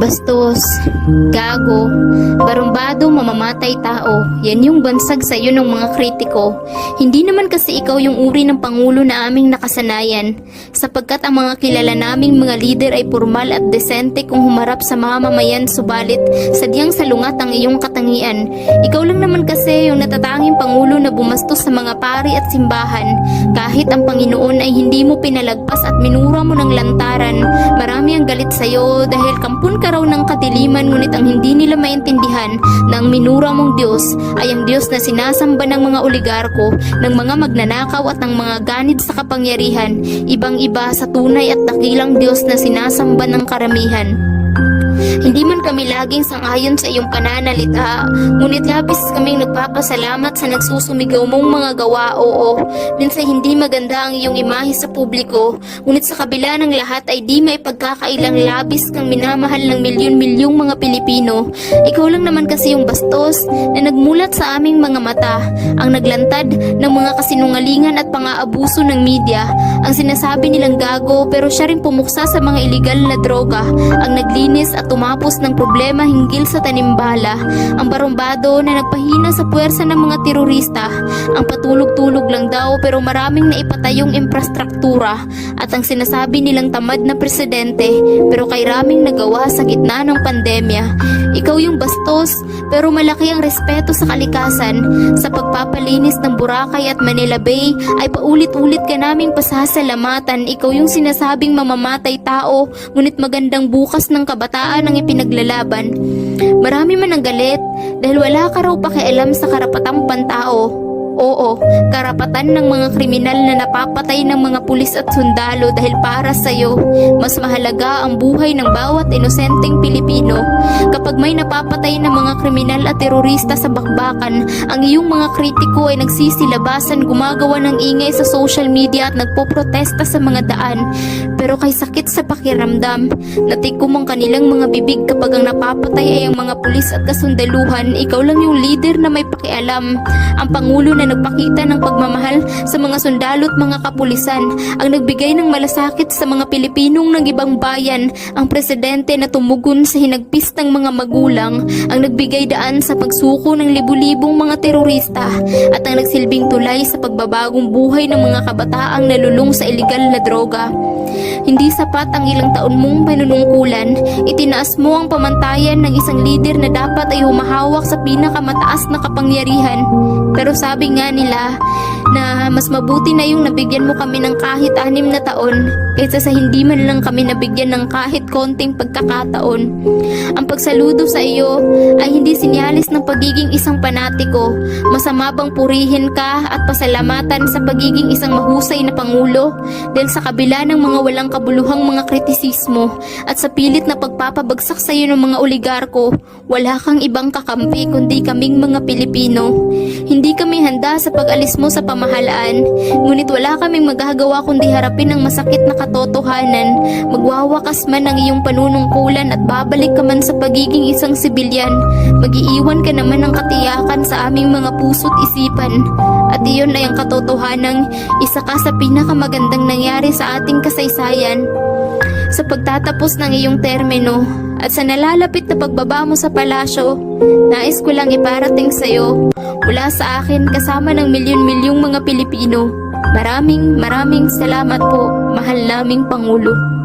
bastos, gago, barumbado, mamamatay tao. Yan yung bansag sa iyo ng mga kritiko. Hindi naman kasi ikaw yung uri ng pangulo na aming nakasanayan, sapagkat ang mga kilala naming mga leader ay formal at desente kung humarap sa mamamayan subalit sadyang salungat ang iyong katangian. Ikaw lang naman kasi yung natatanging pangulo na bumastos sa mga pari at simbahan. Kahit ang Panginoon ay hindi mo pinalagpas at minura mo ng lantaran, marami ang galit sa iyo dahil kampun ka raw ng kadiliman ngunit ang hindi nila maintindihan na ang minura mong Diyos ay ang Diyos na sinasamba ng mga oligarko, ng mga magnanakaw at ng mga ganid sa kapangyarihan, ibang-iba sa tunay at dakilang Diyos na sinasamba ng karamihan. Hindi man kami laging sangayon sa iyong pananalita, ngunit labis kaming nagpapasalamat sa nagsusumigaw mong mga gawa, oo. Minsan hindi maganda ang iyong imahe sa publiko, ngunit sa kabila ng lahat ay di may pagkakailang labis kang minamahal ng milyon-milyong mga Pilipino. Ikaw lang naman kasi yung bastos na nagmulat sa aming mga mata, ang naglantad ng mga kasinungalingan at pang-aabuso ng media, ang sinasabi nilang gago pero siya rin pumuksa sa mga iligal na droga, ang naglinis at tumapos ng problema hinggil sa tanimbala, ang barumbado na nagpahina sa puwersa ng mga terorista, ang patulog-tulog lang daw pero maraming naipatayong infrastruktura, at ang sinasabi nilang tamad na presidente pero kay raming nagawa sa gitna ng pandemya. Ikaw yung bastos pero malaki ang respeto sa kalikasan. Sa pagpapalinis ng Boracay at Manila Bay ay paulit-ulit ka naming pasasalamatan. Ikaw yung sinasabing mamamatay tao ngunit magandang bukas ng kabataan ang ipinaglalaban. Marami man ang galit dahil wala ka raw pakialam sa karapatang pantao. Oo, karapatan ng mga kriminal na napapatay ng mga pulis at sundalo dahil para sa'yo, mas mahalaga ang buhay ng bawat inosenteng Pilipino. May napapatay ng mga kriminal at terorista sa bakbakan, ang iyong mga kritiko ay nagsisilabasan gumagawa ng ingay sa social media at nagpoprotesta sa mga daan. Pero kay sakit sa pakiramdam, natikom ang kanilang mga bibig kapag ang napapatay ay ang mga pulis at kasundaluhan, ikaw lang yung leader na may pakialam. Ang Pangulo na nagpakita ng pagmamahal sa mga sundalo at mga kapulisan, ang nagbigay ng malasakit sa mga Pilipinong ng ibang bayan, ang presidente na tumugon sa hinagpis ng mga magulang, ang nagbigay daan sa pagsuko ng libu-libong mga terorista, at ang nagsilbing tulay sa pagbabagong buhay ng mga kabataang nalulung sa iligal na droga. Hindi sapat ang ilang taon mong panunungkulan, itinaas mo ang pamantayan ng isang leader na dapat ay humahawak sa pinakamataas na kapangyarihan. Pero sabi nga nila na mas mabuti na yung nabigyan mo kami ng kahit anim na taon kaysa sa hindi man lang kami nabigyan ng kahit konting pagkakataon. Ang pagsaludo sa iyo ay hindi sinyalis ng pagiging isang panatiko. Masama bang purihin ka at pasalamatan sa pagiging isang mahusay na pangulo dahil sa kabila ng mga walang kabuluhang mga kritisismo at sa pilit na pagpapabagsak sa iyo ng mga oligarko, wala kang ibang kakampi kundi kaming mga Pilipino. Hindi kami handa sa pag-alis mo sa pamahalaan, ngunit wala kaming magagawa kundi harapin ang masakit na katotohanan. Magwawakas man ang iyong panunungkulan at babalik ka man sa pagiging isang sibilyan. Magiiwan ka naman ng katiyakan sa aming mga puso't isipan. At iyon ay ang katotohanang isa ka sa pinakamagandang nangyari sa ating kasaysayan. Sa pagtatapos ng iyong termino at sa nalalapit na pagbaba mo sa palasyo, nais ko lang iparating sa iyo mula sa akin kasama ng milyon-milyong mga Pilipino. Maraming maraming salamat po, mahal naming Pangulo.